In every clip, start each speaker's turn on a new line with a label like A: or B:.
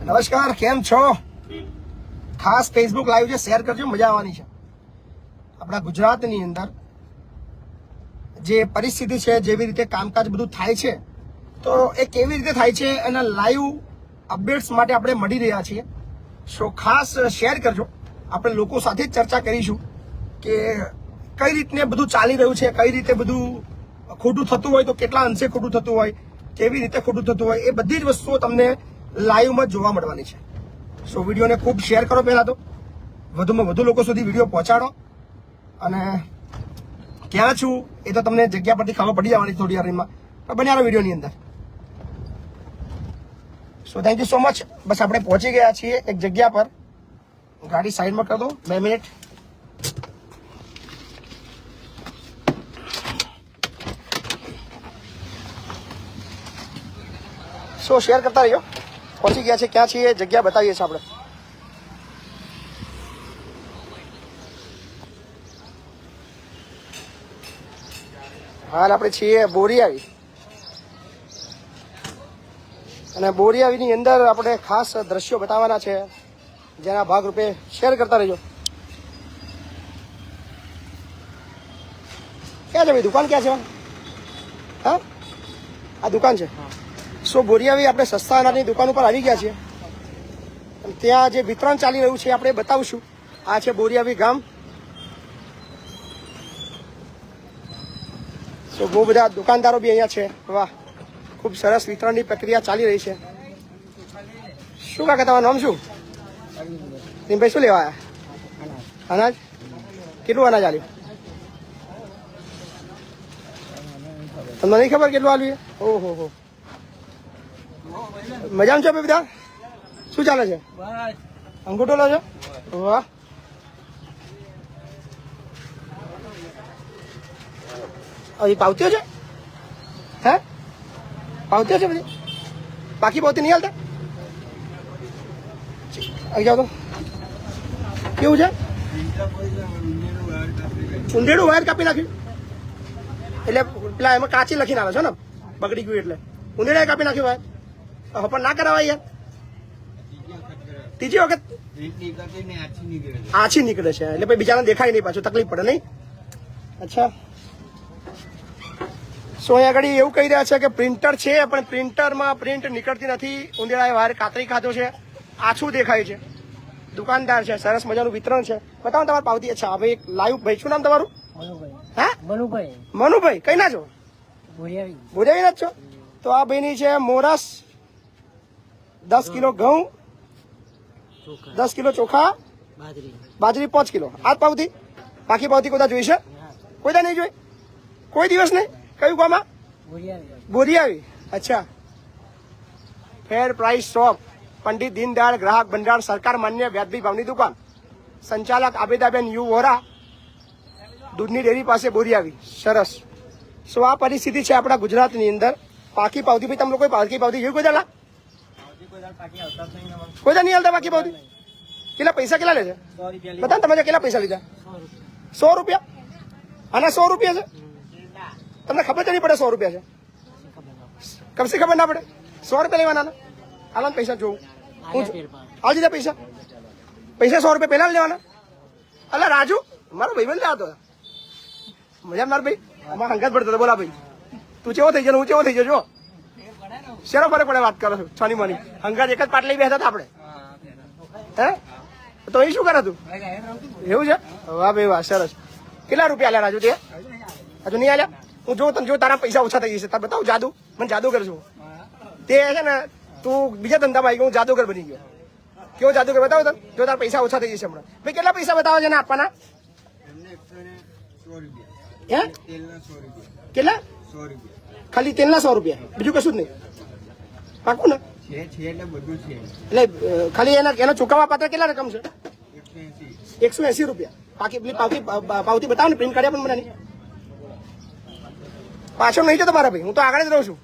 A: નમસ્કાર, કેમ છો? ખાસ ફેસબુક લાઈવ છે શેર કરજો, મજા આવવાની છે. આપણા ગુજરાતની અંદર જે પરિસ્થિતિ છે, જેવી રીતે કામકાજ બધું થાય છે, તો એ કેવી રીતે થાય છે, એના લાઈવ અપડેટ્સ માટે આપણે મળી રહ્યા છીએ. સો ખાસ શેર કરજો. આપણે લોકો સાથે જ ચર્ચા કરીશું કે કઈ રીતને બધું ચાલી રહ્યું છે, કઈ રીતે બધું ખોટું થતું હોય, તો કેટલા અંશે ખોટું થતું હોય, કેવી રીતે ખોટું થતું હોય, એ બધી જ વસ્તુઓ તમને લાઈવમાં જોવા મળવાની છે. સો વિડીયોને ખૂબ શેર કરો પહેલાં તો. વધુમાં વધુ લોકો સુધી વીડિયો પહોંચાડો. અને ક્યાં છું એ તો તમને જગ્યા પરથી ખબર પડી જવાની થોડી વારમાં પણ બન્યા રહો વિડીયોની અંદર. So thank you so much બસ આપણે પહોંચી ગયા છીએ એક જગ્યા પર. ગાડી સાઈડમાં કર દો. બે મિનિટ. સો શેર કરતા રહીજો પહોંચી ગયા છે. ક્યાં છીએ? જગ્યા બતાવીએ છીએ આપણે. હાલ આપણે છીએ બોરિયાવી. અને બોરિયાવીની અંદર આપણે ખાસ દ્રશ્યો બતાવવાના છે. જેના ભાગરૂપે શેર કરતા રહેજો. ક્યાં છે ભાઈ? દુકાન ક્યાં છે? હા? આ દુકાન છે? સો બોરિયાવી આપણે સસ્તા અનાજની દુકાન ઉપર આવી ગયા છીએ. ત્યાં જે વિતરણ ચાલી રહ્યું છે આપણે બતાવશું. આ છે બોરિયાવી ગામ. તો બહુ બધા દુકાનદારો બી અહીંયા છે. વાહ, ખૂબ સરસ વિતરણની પ્રક્રિયા ચાલી રહી છે. શું કાકા, તમારું નામ શું? ભાઈ શું લેવા અનાજ? કેટલું અનાજ આવ્યું તમને નહીં ખબર કેટલું આવ્યું ઓહો, હો. મજામાં છો બધા? શું ચાલે છે? અંગૂઠો લો છો? વાહ. અહીં પાવતીઓ છે? હે? પાવતીઓ છે બધી? બાકી પાવતી નહીં હાલતા? આવી જાઓ તો. કેવું છે? ઊંધેડું વાયર કાપી નાખ્યું. એટલે પેલા એમાં કાચી લખીને આવે છે ને? બગડી ગયું એટલે. ઊંધેડા કાપી નાખ્યું વાયર. પણ ના કરાવાય યાર. ત્રીજી વખત? આછી નીકળે છે એટલે ભાઈ બીજાને દેખાય નહીં પાછું તકલીફ પડે નહીં? અચ્છા. સો અહીંયા આગળ એવું કહી રહ્યા છે કે પ્રિન્ટર છે પણ પ્રિન્ટરમાં પ્રિન્ટ નીકળતી નથી. ઉંદેડાએ વાયર કાતરી ખાધો છે આછું દેખાય છે. દુકાનદાર છે સરસ મજાનું વિતરણ છે. બતાવો તમારે પાવતી. અચ્છા હવે એક લાઈવ ભાઈ શું નામ તમારું?
B: મનુભાઈ.
A: હા?
B: મનુભાઈ.
A: મનુભાઈ કઈ ના છો? ભોજાવી. ના જ છો? તો આ ભાઈની છે મોરસ દસ કિલો ઘઉં દસ કિલો ચોખા
B: બાજરી.
A: પાંચ કિલો. આજ પાવતી બાકી પાવતી કોઈ જોઈશે કોઈ નહીં જોઈ? કોઈ દિવસ નહીં? કયું ગામમાં? બોરી આવી. અચ્છા. Fair price shop Pandit Deendayal ગ્રાહક ભંડાર સરકાર માન્ય વ્યાજબી ભાવની દુકાન. સંચાલક આબેદાબેન યુ વોરા દૂધની ડેરી પાસે બોરી આવી. સરસ. શું આ પરિસ્થિતિ છે આપણા ગુજરાતની અંદર. પાકી પાવતી ભાઈ તમે લોકો પાકી પાવતી જોયું કોઈ દાડા? કોઈ દા નહીં હાલતા બાકી પાવતી કેટલા પૈસા કેટલા લે છે? બતા તમે કેટલા પૈસા લીધા? સો રૂપિયા. આના સો રૂપિયા છે? તમને ખબર જ નહીં પડે સો રૂપિયા છે. કમસે ખબર ના પડે. સો રૂપિયા લેવાના આલા પૈસા જોઉં. આવી દીધા પૈસા. પૈસા સો રૂપિયા પહેલા લેવાના. અલા રાજુ મારો ભાઈ લેતો મજા મારો ભાઈ? આમાં હંગાત પડતો હતો. બોલા ભાઈ. તું ચેવો થઈ ગયો? હું ચેવો થઈ ગયો? શેનો ફરક પડે વાત કરો છો? છાની માની. હંગાત એક જ પાટલી બેસતા હતા આપણે. હે? તો એ શું કરે તું? એવું છે? વાહ ભાઈ વાહ સરસ. કેટલા રૂપિયા આલ્યા રાજુ તે હજુ નહીં આલ્યા? હું જો તને જો તારા પૈસા ઓછા થઈ જશે. તાર બતાવું જાદુ. મને જાદુગર છું તે છે ને તું બીજા ધંધામાં આવી ગયો હું જાદુગર બની ગયો. કેવો જાદુગર? બતાવો તને? જો તારા પૈસા ઓછા થઈ જશે હમણાં. ભાઈ કેટલા પૈસા બતાવો છે ને આપવાના? હે? કેટલા? ખાલી તેલના સો રૂપિયા. બીજું કશું જ નહીં. પાકું ને? એટલે ખાલી એના એના ચુકવવા પાત્ર કેટલા રકમ છે? એકસો એસી. રૂપિયા. પાકી પેલી પાવતી પાવતી બતાવો ને પ્રિન્ટ કાઢ્યા પણ મને. પાછળ નહીં છે મારા ભાઈ. હું તો આગળ જ રહું છું.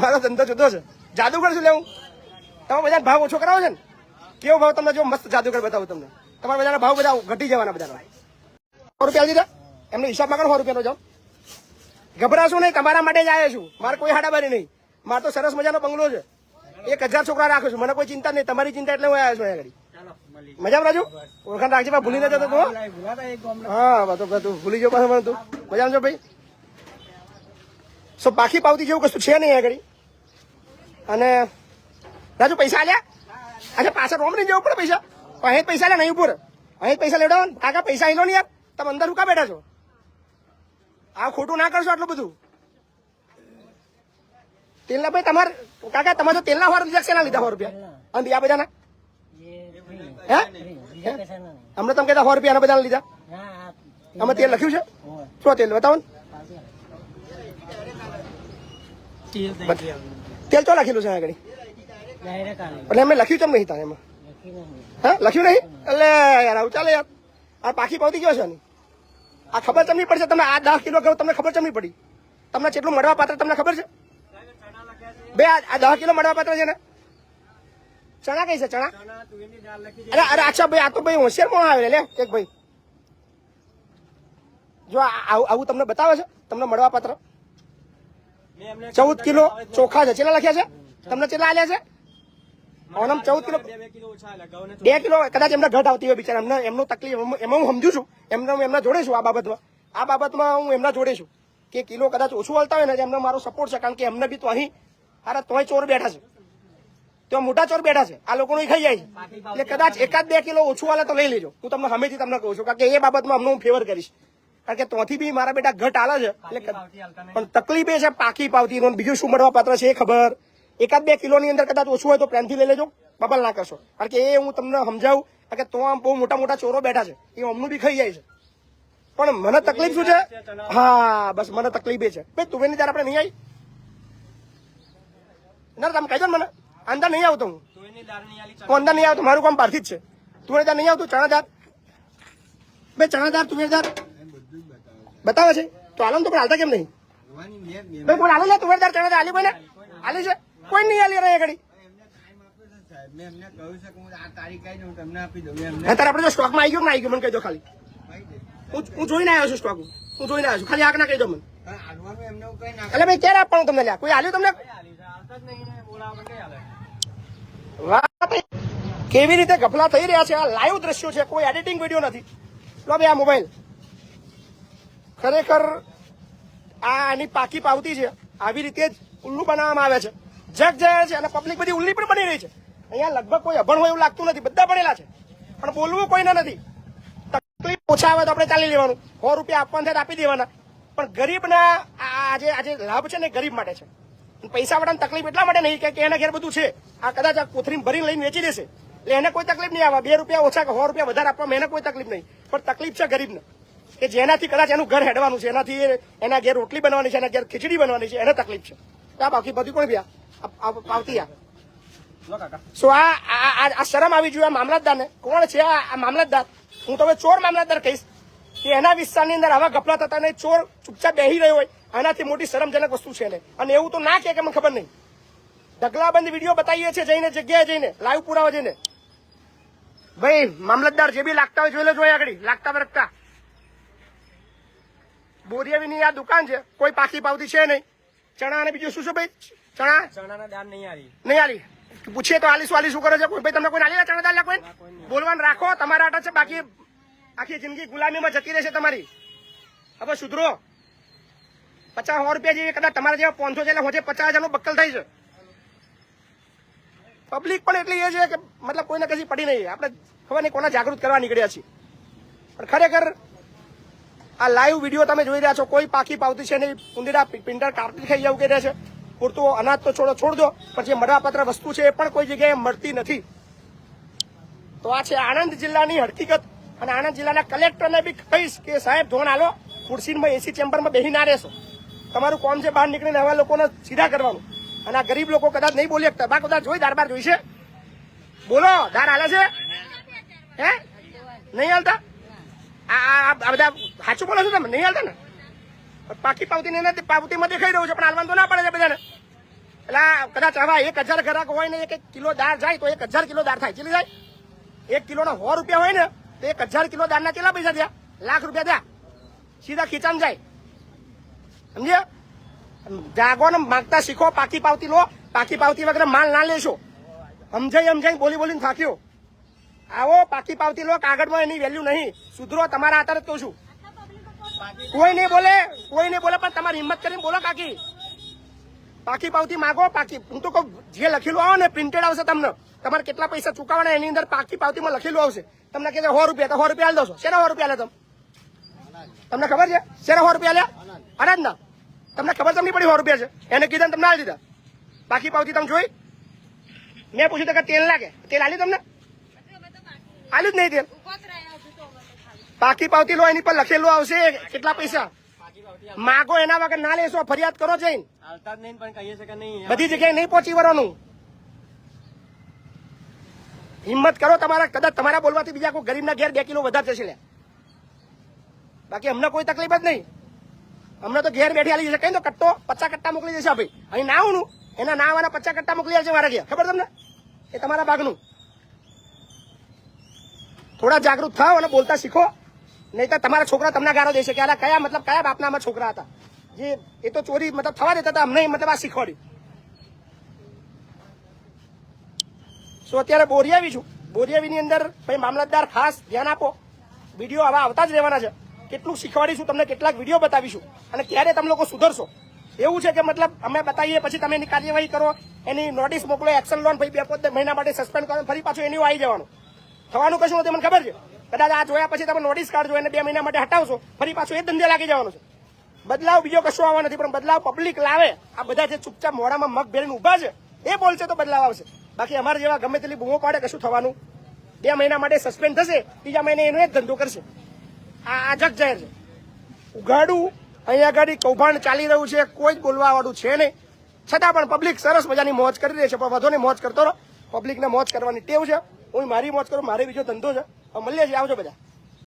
A: મારો ધંધો જુદો છે. જાદુગર શું લેવું? તમે બધા ભાવ ઓછો કરાવો છે ને? કેવો ભાવ તમને જો મસ્ત જાદુગર બતાવું તમને? તમારા બધાના ભાવ બધા ઘટી જવાના બધાના સો રૂપિયા દીધા એમને હિસાબમાં સો રૂપિયાનો જાઓ. ગભરાશો નહીં તમારા માટે જ આવ્યો છું. મારે કોઈ હાડાબારી નહીં. મારે તો સરસ મજાનો બંગલો છે. એક હજાર છોકરા રાખું છું. મને કોઈ ચિંતા નહીં. તમારી ચિંતા એટલે હું આવ્યો છું અહીંયા મજામાં રાજુ? ઓળખાણ રાખજે ભૂલી ના જતો તું, હા. તો તું ભૂલી જાવ પાછું તું. મજામાં છો ભાઈ? સો બાકી પાવતી જેવું કશું છે નહીં આગળ. અને રાજુ, પૈસા આલ્યા? અચ્છા પાછળ રોમ નહીં જવું પડે પૈસા? અહીં પૈસા લે નહીં ઉપર. અહીં પૈસા લેવડાવો કાકા, પૈસા અહીં લો ને યાર? તમે અંદર રૂકા બેઠા છો? આ ખોટું ના કરશો આટલું બધું? તેલના ભાઈ તમારે કાકા તમારે તો તેલના સો રૂપિયા શેના લીધા સો રૂપિયા. અને બીજા બધાના? હે? અમને તમે કહેતા સો રૂપિયા બધાના લીધા. અમે તેલ લખ્યું છે? શું તેલ? બતાવો ને. તેલ તો લખેલું છે આગળ? એટલે અમે લખ્યું ચમ નહીં તારે એમાં? હા? લખ્યું નહીં? એટલે યાર આવું ચાલે યાર. આ પાખી પાવતી ગયો છે આ ખબર ચમની પડશે તમે આ દસ કિલો કહો તમને ખબર ચમની પડી? તમને કેટલું મળવા પાત્ર તમને ખબર છે? બે, આ દસ કિલો મળવા પાત્ર છે ને? ચણા કઈ છે, ચણા? અરે અરે, અચ્છા ભાઈ, આ તો ભાઈ હોશિયારમાં આવે લે, એક ભાઈ. જો આવું તમને બતાવે છે? તમને મળવા પાત્ર? ચૌદ કિલો ચોખા છે. ચેલા લખ્યા છે? તમને ચેલા આલ્યા છે? ઓનમ ચૌદ કિલો બે કિલો, કદાચ એમને ઘટ આવતી હોય બિચારા. એમને એમનું તકલીફ, એમાં હું સમજુ છું. એમને હું એમના જોડે છું આ બાબતમાં. આ બાબતમાં હું એમના જોડે છું. કે કિલો કદાચ ઓછું હાલતા હોય ને એમને મારો સપોર્ટ છે. કારણ કે એમને બી તો અહીં અરે તોય ચોર બેઠા છે. તો મોટા ચોર બેઠા છે. આ લોકોનું ખાઈ જાય. છે એટલે કદાચ એકાદ બે કિલો ઓછું હાલે તો લઈ લેજો. હું તમને હમેથી તમને કહું છું, કારણ કે એ બાબતમાં અમને હું ફેવર કરીશ. કારણ કે ત્યાંથી બી મારા બેટા ઘટ હાલે છે. એટલે પણ તકલીફ એ છે પાકી પાવતી. બીજું શું મળવા પાત્ર છે એ ખબર. એકાદ બે કિલોની અંદર કદાચ ઓછું હોય તો પ્રેમથી લઈ લેજો. બબલ ના કરશો. કારણ કે એ હું તમને સમજાવું, કારણ કે તો આમ બહુ મોટા મોટા ચોરો બેઠા છે. એ અમનું બી ખાઈ જાય છે. પણ મને તકલીફ શું છે? હા, બસ મને તકલીફ એ છે. ભાઈ તુવેરની ત્યારે આપણે નહીં આવી ના તમે કહી દો મને. અંદર નહીં આવતો હું. હું અંદર નહીં આવતો મારું કામ પારથી જ છે. તુવેર દાળ નહીં આવતું ચણાદાર બે ચણાદાર તુવેર દાળ બતાવે છે. તો ને તો પણ હાલતા કેમ નહીં? ભાઈ કોણ હાલો લે તુવેર દાળ ચણાદાર આલી ભાઈ ને આલી છે. કોઈ નહીં આલી રહી ઘડી.
C: છે
A: અત્યારે આપણે જો સ્ટોકમાં આવી ગયો કે આવી ગયો મને કહી દો ખાલી. હું જોઈને આવ્યો છું સ્ટોક હું જોઈને આવ્યો છું. ખાલી આગ ના કહી દો મને
C: કઈ ના
A: એટલે ભાઈ ક્યારે આપવાનું તમને લ્યા. કોઈ આલ્યું તમને? વાત કેવી રીતે ગફલા થઈ રહ્યા છે? આ લાઈવ દ્રશ્યો છે, કોઈ એડિટિંગ વીડિયો નથી. ભાઈ આ મોબાઈલ ખરેખર આ આની પાકી પાવતી છે, આવી રીતે જ ઉલ્લુ બનાવવામાં આવે છે. જગ જાય છે અને પબ્લિક બધી ઉલ્લી પણ બની રહી છે. અહીંયા લગભગ કોઈ અભણ હોય એવું લાગતું નથી, બધા ભણેલા છે. પણ બોલવું કોઈને નથી. તકલીફ ઓછા આવે તો આપણે ચાલી લેવાનું. સો રૂપિયા આપવાના થાય આપી દેવાના. પણ ગરીબના આ આજે આજે લાભ છે ને ગરીબ માટે છે. પૈસા વાળાને તકલીફ એટલા માટે નહીં કે એના ઘેર બધું છે. આ કદાચ આ કોથરીમાં ભરીને લઈને વેચી દેશે. એટલે એને કોઈ તકલીફ નહીં આવે. બે રૂપિયા ઓછા કે સો રૂપિયા વધારે આપવામાં એને કોઈ તકલીફ નહીં. પણ તકલીફ છે ગરીબને. કે જેનાથી કદાચ એનું ઘર હેડવાનું છે. એનાથી એના ઘેર રોટલી બનવાની છે એના ઘેર ખીચડી બનવાની છે. એને તકલીફ છે. આ બાકી બધી કોણ ભ્યા પાવતી આ. સો આ આ- શરમ આવી જોઈએ આ મામલતદારને. કોણ છે આ આ મામલતદાર? હું તમે ચોર મામલતદાર કહીશ. કે એના વિસ્તારની અંદર આવા ગપલા થતા નહીં. ચોર ચૂપચાપ બેહી રહ્યો હોય. આનાથી મોટી શરમજનક વસ્તુ છે ને. અને એવું તો ના કે મને ખબર નહીં. ઢગલાબંધ વીડિયો બતાવીએ છીએ જઈને જગ્યાએ જઈને લાઈવ પુરાવા જઈને. ભાઈ મામલતદાર જે બી લાગતા હોય જોઈ લેજો આગળ. લાગતા વરગતા. બોરિયાવીની આ દુકાન છે. કોઈ પાકી પાવતી છે નહીં. ચણા અને બીજું શું છે ભાઈ? ચણા?
D: ચણાના દાન નહીં આવી
A: નહીં આવી પૂછીએ તો આલી શું આલી શું કરે છે. કોઈ ભાઈ તમને કોઈ આલી ચણા દાલ કોઈ બોલવાનું રાખો. તમારા આટા છે બાકી આખી જિંદગી ગુલામીમાં જતી રહેશે તમારી. હવે સુધરો. પચાસ સો રૂપિયા જેવી કદાચ તમારા જેવા પાંચસો જેટલા હોજે પચાસ હજારનું બક્કલ થઈ છે. પબ્લિક પણ એટલી એ છે કે મતલબ કોઈને કશી પડી નહીં. આપણે ખબર નહીં કોને જાગૃત કરવા નીકળ્યા છીએ. પણ ખરેખર આ લાઈવ વીડિયો તમે જોઈ રહ્યા છો, કોઈ પાકી પાવતી છે નહીં. ઉંદીડા પિંડર કાપતી ખાઈ જવું કે છે. પૂરતું અનાજ તો છોડો છોડ દો પણ જે મળવાપાત્ર વસ્તુ છે એ પણ કોઈ જગ્યાએ મળતી નથી. તો આ છે આણંદ જિલ્લાની હકીકત. અને આણંદ જિલ્લાના કલેક્ટરને બી કહીશ કે સાહેબ, ધોન હાલો, ખુરશીમાં એસી ચેમ્બરમાં બેસી ના રહેશો. તમારું કોમ છે બહાર નીકળીને આવા લોકોને સીધા કરવાનું. અને આ ગરીબ લોકો કદાચ નહીં બોલી શકતા બા કદાચ જોઈ દાર બાર જોઈ છે બોલો, દાર હાલે છે? હે? નહીં હાલતા? આ બધા સાચું બોલો છો તમે? નહીં હાલતા ને? પાકી પાવતી ને નથી પાવતીમાં દેખાઈ રહ્યું છે, પણ હાલવાનું તો ના પડે છે બધાને. એટલે કદાચ આવા એક હજાર ગ્રાહક હોય ને, એક કિલો દાળ જાય તો એક હજાર કિલો દાળ થાય. કેટલી જાય એક કિલોના સો રૂપિયા હોય ને, તો એક હજાર કિલો દાળના કેટલા પૈસા થયા? લાખ રૂપિયા થયા. સીધા ખીચામાં જાય. સમજ્યા? માગતા શીખો, પાકી પાવતી લો. પાકી પાવતી વગર માલ ના લેશો. સમજાઈ સમજાઈ બોલી બોલીને થાક્યો. આવો, પાકી પાવતી લો, કાગળમાં એની વેલ્યુ નહીં. સુધરો, તમારા આતર જ કહું છું. કોઈ નહીં બોલે, કોઈ નહીં બોલે, પણ તમારી હિંમત કરીને બોલો કાકી. પાકી પાવતી માગો, પાકી, હું તો જે લખેલું આવો ને પ્રિન્ટેડ આવશે તમને. તમારે કેટલા પૈસા ચૂકવવાના, એની અંદર પાકી પાવતીમાં લખેલું આવશે. તમને કે સો રૂપિયા, તો સો રૂપિયા દો શેના સો રૂપિયા લે તમે? તમને ખબર છે? શેના સો રૂપિયા લ્યા? અનાજ ના તમને ખબર તમને પડી સો રૂપિયા છે? એને કીધા તમને આલી દીધા. બાકી પાવતી તમે જોઈ? મેં પૂછ્યું કે તેલ લાગે. તેલ આલ્યું તમને? આલ્યું જ નહીં તેલ. બાકી પાવતી લો એની પર લખેલું આવશે કેટલા પૈસા? માગો એના વગર ના લેશો ફરિયાદ કરો જઈને. બધી જગ્યાએ નહીં પહોંચી વળવાનું. હિંમત કરો તમારા કદાચ તમારા બોલવાથી બીજા કોઈ ગરીબના ઘેર બે કિલો વધારે જશે લે બાકી અમને કોઈ તકલીફ જ નહીં. અમને તો ઘેર બેઠી આલી જશે. કઈ તો કટ્ટો પચાસ કટ્ટા મોકલી દેશે ભાઈ અહીં ના આવવાનું એના ના આવવાના પચાસ કટ્ટા મોકલી આવશે મારા ઘેર. ખબર તમને? એ તમારા ભાગનું થોડા જાગૃત થાવ અને બોલતા શીખો. નહીં તો તમારા છોકરા તમને ગાળો દેશે કે આલા કયા, મતલબ કયા બાપના છોકરા હતા? જે, એ તો ચોરી મતલબ થવા દેતા હતા, અમને મતલબ આ શીખવાડ્યું. સો અત્યારે બોરિયાવી છું. બોરિયાવીની અંદર ભાઈ મામલતદાર ખાસ ધ્યાન આપો. વીડિયો આવા આવતા જ રહેવાના છે. કેટલું શીખવાડીશું, તમને કેટલાક વીડિયો બતાવીશું અને ક્યારે તમે લોકો સુધરશો. એવું છે કે મતલબ અમે બતાવીએ, પછી તમે એની કાર્યવાહી કરો, એની નોટિસ મોકલો એક્શન લોન ભાઈ બે પોતે મહિના માટે સસ્પેન્ડ કરો ફરી પાછું એની આવી જવાનું. થવાનું કશું નથી મને ખબર છે? કદાચ આ જોયા પછી તમે નોટિસ કાઢજો એને બે મહિના માટે હટાવશો, ફરી પાછું એ ધંધે લાગી જવાનું છે. બદલાવ બીજો કશો આવવા નથી, પણ બદલાવ પબ્લિક લાવે. આ બધા જે ચૂપચાપ મોડામાં મગ ભેરીને ઊભા છે, એ બોલશે તો બદલાવ આવશે. બાકી અમારે જેવા ગમે તેટલી બૂમો પાડે કશું થવાનું. બે મહિના માટે સસ્પેન્ડ થશે બીજા મહિને એનો એ ધંધો કરશે. આ જાહેર છે. ઉઘાડું, અહીંયા આગળ કૌભાંડ ચાલી રહ્યું છે, કોઈ જ બોલવા વાળું છે નહીં. છતાં પણ પબ્લિક સરસ મજાની મોજ કરી રહી છે, પણ વધુ મોજ કરતો રહો. પબ્લિકને મોજ કરવાની ટેવ છે. હું મારી મોજ કરું, મારે બીજો ધંધો છે. મળીએ છીએ, આવજો બધા.